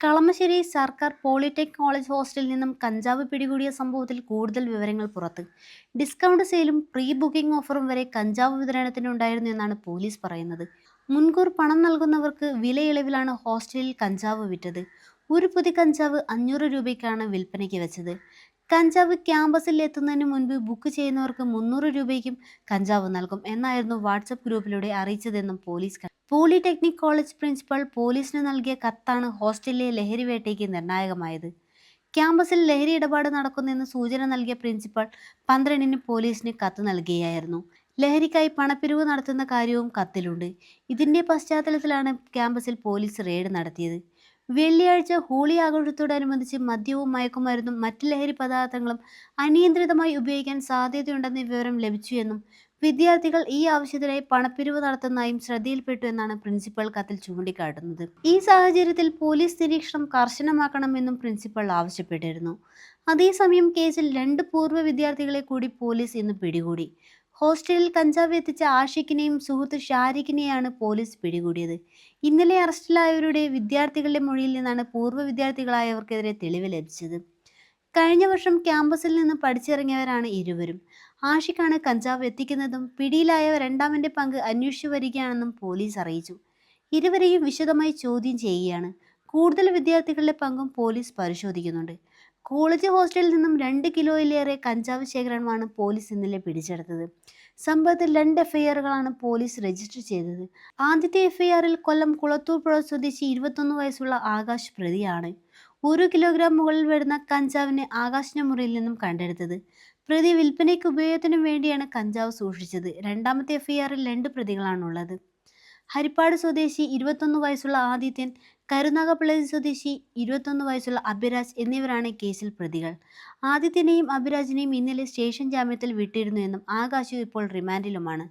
കളമശ്ശേരി സർക്കാർ polytech college ഹോസ്റ്റലിൽ നിന്നും കഞ്ചാവ് പിടികൂടിയ സംഭവത്തിൽ കൂടുതൽ വിവരങ്ങൾ പുറത്ത്. ഡിസ്കൗണ്ട് സെയിലും പ്രീ ബുക്കിംഗ് ഓഫറും വരെ കഞ്ചാവ് വിതരണത്തിനുണ്ടായിരുന്നു എന്നാണ് പോലീസ് പറയുന്നത്. മുൻകൂർ പണം നൽകുന്നവർക്ക് വിലയിളവിലാണ് ഹോസ്റ്റലിൽ കഞ്ചാവ് വിറ്റത്. ഒരു പൊതി കഞ്ചാവ് അഞ്ഞൂറ് രൂപയ്ക്കാണ് വിൽപ്പനയ്ക്ക് വെച്ചത്. കഞ്ചാവ് ക്യാമ്പസിൽ എത്തുന്നതിന് മുൻപ് ബുക്ക് ചെയ്യുന്നവർക്ക് മുന്നൂറ് രൂപയ്ക്കും കഞ്ചാവ് നൽകും എന്നായിരുന്നു വാട്സപ്പ് ഗ്രൂപ്പിലൂടെ അറിയിച്ചതെന്നും പോലീസ് പോളിടെക്നിക് കോളേജ് പ്രിൻസിപ്പൽ പോലീസിന് നൽകിയ കത്താണ് ഹോസ്റ്റലിലെ ലഹരി വേട്ടയ്ക്ക് നിർണായകമായത്. ക്യാമ്പസിൽ ലഹരി ഇടപാട് നടക്കുന്നെന്ന് സൂചന നൽകിയ പ്രിൻസിപ്പൽ പന്ത്രണ്ടിന് പോലീസിന് കത്ത് നൽകുകയായിരുന്നു ലഹരിക്കായി പണപ്പിരിവ് നടത്തുന്ന കാര്യവും കത്തിലുണ്ട്. ഇതിന്റെ പശ്ചാത്തലത്തിലാണ് ക്യാമ്പസിൽ പോലീസ് റെയ്ഡ് നടത്തിയത്. വെള്ളിയാഴ്ച ഹോളി ആഘോഷത്തോടനുബന്ധിച്ച് മദ്യവും മയക്കുമരുന്നും മറ്റ് ലഹരി പദാർത്ഥങ്ങളും അനിയന്ത്രിതമായി ഉപയോഗിക്കാൻ സാധ്യതയുണ്ടെന്ന വിവരം ലഭിച്ചു എന്നും വിദ്യാർത്ഥികൾ ഈ ആവശ്യത്തിനായി പണപ്പിരിവ് നടത്തുന്നതായും ശ്രദ്ധയിൽപ്പെട്ടു എന്നാണ് പ്രിൻസിപ്പൽ കത്തിൽ ചൂണ്ടിക്കാട്ടുന്നത്. ഈ സാഹചര്യത്തിൽ പോലീസ് നിരീക്ഷണം കർശനമാക്കണമെന്നും പ്രിൻസിപ്പൽ ആവശ്യപ്പെട്ടിരുന്നു. അതേസമയം കേസിൽ രണ്ട് പൂർവ വിദ്യാർത്ഥികളെ കൂടി പോലീസ് ഇന്ന് പിടികൂടി. ഹോസ്റ്റലിൽ കഞ്ചാവ് എത്തിച്ച ആഷിഖിനെയും സുഹൃത്ത് ഷാരിഖിനെയാണ് പോലീസ് പിടികൂടിയത്. ഇന്നലെ അറസ്റ്റിലായവരുടെ വിദ്യാർത്ഥികളുടെ മൊഴിയിൽ നിന്നാണ് പൂർവ വിദ്യാർത്ഥികളായവർക്കെതിരെ തെളിവ് ലഭിച്ചത്. കഴിഞ്ഞ വർഷം ക്യാമ്പസിൽ നിന്ന് പഠിച്ചിറങ്ങിയവരാണ് ഇരുവരും. ആഷിഖാണ് കഞ്ചാവ് എത്തിക്കുന്നതും പിടിയിലായ രണ്ടാമന്റെ പങ്ക് അന്വേഷിച്ചു വരികയാണെന്നും പോലീസ് അറിയിച്ചു. ഇരുവരെയും വിശദമായി ചോദ്യം ചെയ്യുകയാണ്. കൂടുതൽ വിദ്യാർത്ഥികളുടെ പങ്കും പോലീസ് പരിശോധിക്കുന്നുണ്ട്. കോളേജ് ഹോസ്റ്റലിൽ നിന്നും രണ്ട് കിലോയിലേറെ കഞ്ചാവ് ശേഖരണമാണ് പോലീസ് ഇന്നലെ പിടിച്ചെടുത്തത്. സംഭവത്തിൽ രണ്ട് എഫ്ഐആറുകളാണ് പോലീസ് രജിസ്റ്റർ ചെയ്തത്. ആദ്യത്തെ എഫ്ഐആറിൽ കൊല്ലം കുളത്തൂർ പുഴ സ്വദേശി ഇരുപത്തൊന്ന് വയസ്സുള്ള ആകാശ് പ്രതിയാണ്. ഒരു കിലോഗ്രാം മുകളിൽ വരുന്ന കഞ്ചാവിനെ ആകാശിന്റെ മുറിയിൽ നിന്നും കണ്ടെടുത്തത്. പ്രതി വിൽപ്പനയ്ക്ക് ഉപയോഗത്തിനും വേണ്ടിയാണ് കഞ്ചാവ് സൂക്ഷിച്ചത്. രണ്ടാമത്തെ എഫ്ഐആറിൽ രണ്ട് പ്രതികളാണുള്ളത്. ഹരിപ്പാട് സ്വദേശി ഇരുപത്തൊന്ന് വയസ്സുള്ള ആദിത്യൻ കരുനാഗപ്പള്ളി സ്വദേശി ഇരുപത്തൊന്ന് വയസ്സുള്ള അഭിരാജ് എന്നിവരാണ് കേസിൽ പ്രതികൾ. ആദിത്യനെയും അഭിരാജിനെയും ഇന്നലെ സ്റ്റേഷൻ ജാമ്യത്തിൽ വിട്ടിരുന്നു എന്നും ആകാശു ഇപ്പോൾ റിമാൻഡിലുമാണ്.